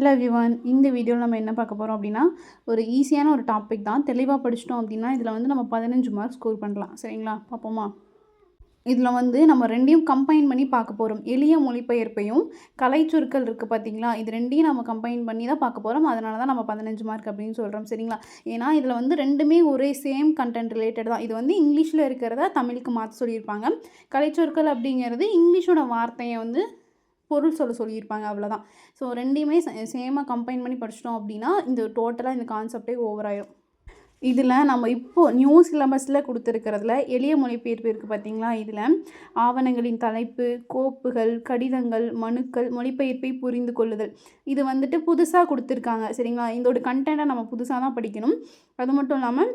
Hello everyone இந்த வீடியோவில் நம்ம என்ன பார்க்க போகிறோம் அப்படின்னா ஒரு ஈஸியான ஒரு டாபிக் தான். தெளிவாக படிச்சிட்டோம் அப்படின்னா இதில் வந்து நம்ம பதினஞ்சு மார்க் ஸ்கோர் பண்ணலாம். சரிங்களா? பார்ப்போமா. இதில் வந்து நம்ம ரெண்டையும் கம்பைன் பண்ணி பார்க்க போகிறோம் எளிய மொழிபெயர்ப்பையும் கலைச்சொற்கள் இருக்குது பார்த்தீங்களா இது ரெண்டையும் நம்ம கம்பைன் பண்ணி தான் பார்க்க போகிறோம் அதனால தான் நம்ம பதினஞ்சு மார்க் அப்படின்னு சொல்கிறோம் சரிங்களா? ஏன்னா இதில் வந்து ரெண்டுமே ஒரே சேம் கண்டென்ட் ரிலேட்டட் தான். இது வந்து இங்கிலீஷில் இருக்கிறத தமிழுக்கு மாற்ற சொல்லியிருப்பாங்க. கலைச்சொற்கள் அப்படிங்கிறது இங்கிலீஷோட வார்த்தையை வந்து பொருள் சொல்ல சொல்லியிருப்பாங்க அவ்வளோதான் ஸோ ரெண்டையுமே சேமாக கம்பைன் பண்ணி படிச்சிட்டோம் அப்படின்னா இந்த டோட்டலாக இந்த கான்செப்டே ஓவர் இதில் நம்ம இப்போது நியூ சிலபஸில் கொடுத்துருக்கிறதுல எளிய மொழிபெயர்ப்பு இருக்குது பார்த்தீங்களா இதில் ஆவணங்களின் தலைப்பு கோப்புகள் கடிதங்கள் மனுக்கள் மொழிபெயர்ப்பை புரிந்து கொள்ளுதல். இது வந்துட்டு புதுசாக கொடுத்துருக்காங்க சரிங்களா? இதோட கண்டென்ட்டை நம்ம புதுசாக தான் படிக்கணும். அது மட்டும் இல்லாமல்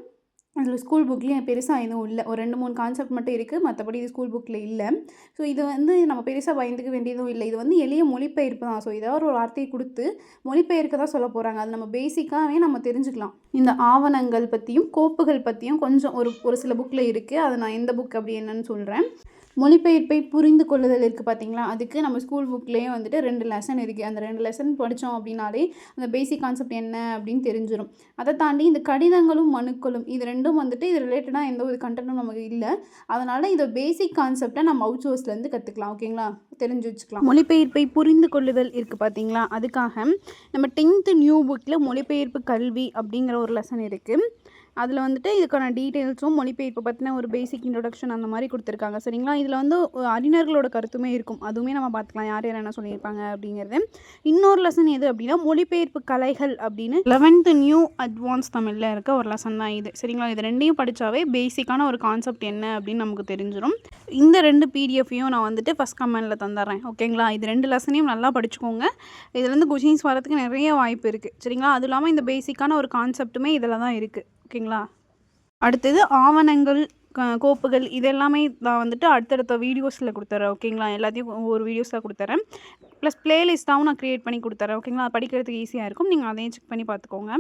அதில் ஸ்கூல் புக்லேயும் பெருசாக எதுவும் இல்லை. ஒரு ரெண்டு மூணு கான்செப்ட் மட்டும் இருக்குது. மற்றபடி இது ஸ்கூல் புக்கில் இல்லை. ஸோ இது வந்து நம்ம பெருசாக பயந்துக்க வேண்டியதும் இல்லை. இது வந்து எளிய மொழிபெயர்ப்பு தான். ஸோ ஏதாவது ஒரு வார்த்தையை கொடுத்து மொழிபெயர்க்க தான் சொல்ல போகிறாங்க அது நம்ம பேசிக்காகவே நம்ம தெரிஞ்சுக்கலாம். இந்த ஆவணங்கள் பற்றியும் கோப்புகள் பற்றியும் கொஞ்சம் ஒரு ஒரு சில புக்கில் இருக்குது அது நான் எந்த புக் அப்படி என்னன்னு சொல்கிறேன் மொழிபெயர்ப்பை புரிந்து கொள்ளுதல் இருக்குது பார்த்தீங்களா? அதுக்கு நம்ம ஸ்கூல் புக்லேயே வந்துட்டு ரெண்டு லெசன் இருக்குது அந்த ரெண்டு லெசன் படித்தோம் அப்படின்னாலே அந்த பேசிக் கான்செப்ட் என்ன அப்படின்னு தெரிஞ்சிடும் அதை தாண்டி இந்த கடிதங்களும் மனுக்களும் இது ரெண்டும் வந்துட்டு இது ரிலேட்டடாக எந்த ஒரு கண்டென்ட்டும் நமக்கு இல்லை. அதனால் இதை பேசிக் கான்செப்டை நம்ம அவுட் சோர்ஸ்லேருந்து கற்றுக்கலாம் ஓகேங்களா தெரிஞ்சு வச்சுக்கலாம். மொழிபெயர்ப்பை புரிந்து கொள்ளுதல் இருக்குது பார்த்தீங்களா? அதுக்காக நம்ம டென்த்து நியூ புக்கில் மொழிபெயர்ப்பு கல்வி அப்படிங்கிற ஒரு லெசன் இருக்குது அதில் வந்துட்டு இதுக்கான டீட்டெயில்ஸும் மொழிபெயர்ப்பு பற்றின ஒரு பேசிக் இன்ட்ரொடக்ஷன் அந்த மாதிரி கொடுத்துருக்காங்க. சரிங்களா? இதில் வந்து அறிஞர்களோட கருத்துமே இருக்கும். அதுவுமே நம்ம பார்த்துக்கலாம். யார் யார் என்ன சொல்லியிருப்பாங்க அப்படிங்கிறது. இன்னொரு லெசன் எது அப்படின்னா மொழிபெயர்ப்பு கலைகள் அப்படின்னு லெவன்த்து நியூ அட்வான்ஸ் தமிழில் இருக்க ஒரு லெசன் தான் இது. சரிங்களா? இது ரெண்டையும் படித்தாவே பேசிக்கான ஒரு கான்செப்ட் என்ன அப்படின்னு நமக்கு தெரிஞ்சிடும் இந்த ரெண்டு பிடிஎஃப்பையும் நான் வந்துட்டு ஃபஸ்ட் கமெண்டில் தந்துடுறேன் ஓகேங்களா? இது ரெண்டு லெசனையும் நல்லா படிச்சுக்கோங்க. இதுலேருந்து கொஷின்ஸ் வரதுக்கு நிறைய வாய்ப்பு இருக்குது சரிங்களா? அதுவும் இல்லாமல் இந்த பேசிக்கான ஒரு கான்செப்ட்டுமே இதில் தான் இருக்குது ஓகேங்களா? அடுத்தது ஆவணங்கள் கோப்புகள் இது எல்லாமே நான் வந்துட்டு அடுத்தடுத்த வீடியோஸில் கொடுத்துறேன் ஓகேங்களா? எல்லாத்தையும் ஒவ்வொரு வீடியோஸாக கொடுத்துறேன். ப்ளஸ் ப்ளேலிஸ்ட்டாகவும் நான் க்ரியேட் பண்ணி கொடுத்துறேன் ஓகேங்களா? படிக்கிறதுக்கு ஈஸியாக இருக்கும். நீங்கள் அதையும் செக் பண்ணி பார்த்துக்கோங்க.